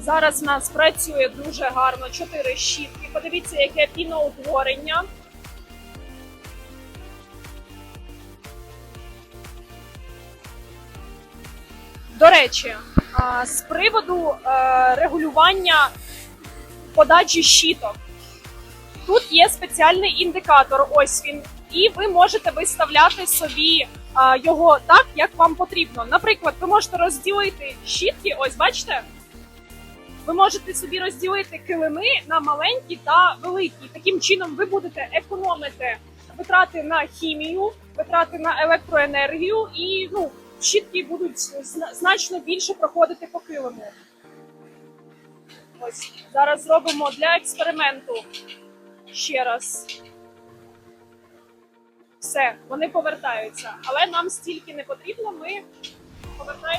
Зараз в нас працює дуже гарно 4 щітки. Подивіться, яке піноутворення. До речі, з приводу е, регулювання подачі щіток. Тут є спеціальний індикатор, ось він, і ви можете виставляти собі його так, як вам потрібно. Наприклад, ви можете розділити щітки, ось бачите? Ви можете собі розділити килими на маленькі та великі. Таким чином ви будете економити витрати на хімію, витрати на електроенергію, і ну, щітки будуть значно більше проходити по килиму. Ось зараз зробимо для експерименту ще раз. Все, вони повертаються. Але нам стільки не потрібно, ми повертаємо.